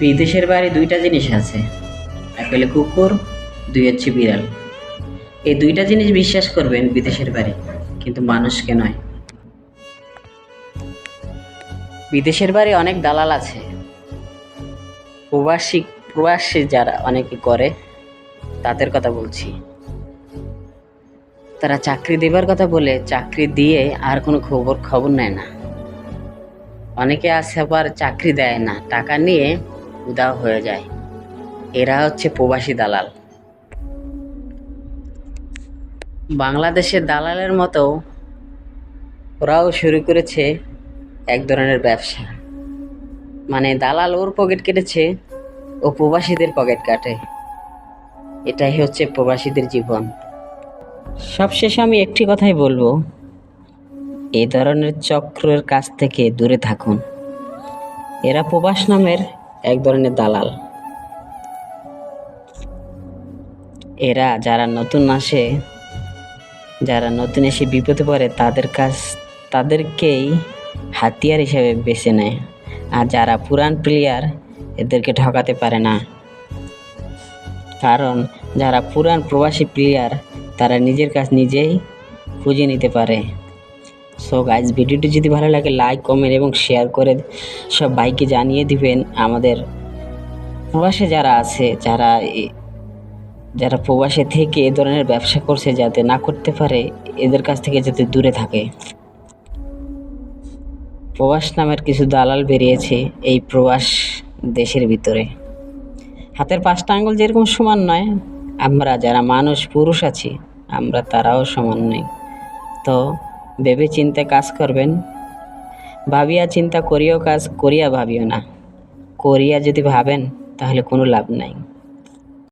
বিদেশের বাড়ি দুইটা জিনিস আছে। এক হলে কুকুর, দুই হচ্ছে বিড়াল। এই দুইটা জিনিস বিশ্বাস করবেন বিদেশের বাড়ি কিন্তু মানুষকে নয়। বিদেশের বাড়ি অনেক দালাল আছে। প্রবাসী প্রবাসী যারা অনেকে করে, তাদের কথা বলছি। তারা চাকরি দেবার কথা বলে, চাকরি দিয়ে আর কোনো খবর খবর নেয় না। অনেকে আছে আবার চাকরি দেয় না, টাকা নিয়ে উদাও হয়ে যায়। এরা হচ্ছে প্রবাসী দালাল। বাংলাদেশের দালালের মতো ওরাও শুরু করেছে এক ধরনের ব্যবসা। মানে দালাল ওর পকেট কেটেছে, ও প্রবাসীদের পকেট কাটে। এটাই হচ্ছে প্রবাসীদের জীবন। সবশেষে আমি একটি কথাই বলব এই ধরনের চক্রের কাছ থেকে দূরে থাকুন। এরা প্রবাস নামের এক ধরনের দালাল। এরা যারা নতুন আসে, যারা নতুন এসে বিপদে পড়ে, তাদের কাছ, তাদেরকেই হাতিয়ার হিসেবে বেছে নেয়। আর যারা পুরান প্লেয়ার, এদেরকে ঠকাতে পারে না। কারণ যারা পুরান প্রবাসী প্লেয়ার, তারা নিজের কাজ নিজেই খুঁজে নিতে পারে। সো গাইজ ভিডিওটি যদি ভালো লাগে লাইক কমেন্ট এবং শেয়ার করে সব ভাইকে জানিয়ে দিবেন আমাদের প্রবাসে যারা আছে, যারা যারা প্রবাসে থেকে এ ধরনের ব্যবসা করছে যাতে না করতে পারে, এদের কাছ থেকে যাতে দূরে থাকে। প্রবাস নামের কিছু দালাল বেরিয়েছে এই প্রবাস দেশের ভিতরে। হাতের পাঁচটা আঙ্গুল যেরকম সমান নয়, আমরা যারা মানুষ, পুরুষ আছি, আমরা তারাও সমান নই। তো ভেবে চিন্তে কাজ করবেন। ভাবিয়া চিন্তা করিও কাজ, করিয়া ভাবিও না। করিয়া যদি ভাবেন, তাহলে কোনো লাভ নাই।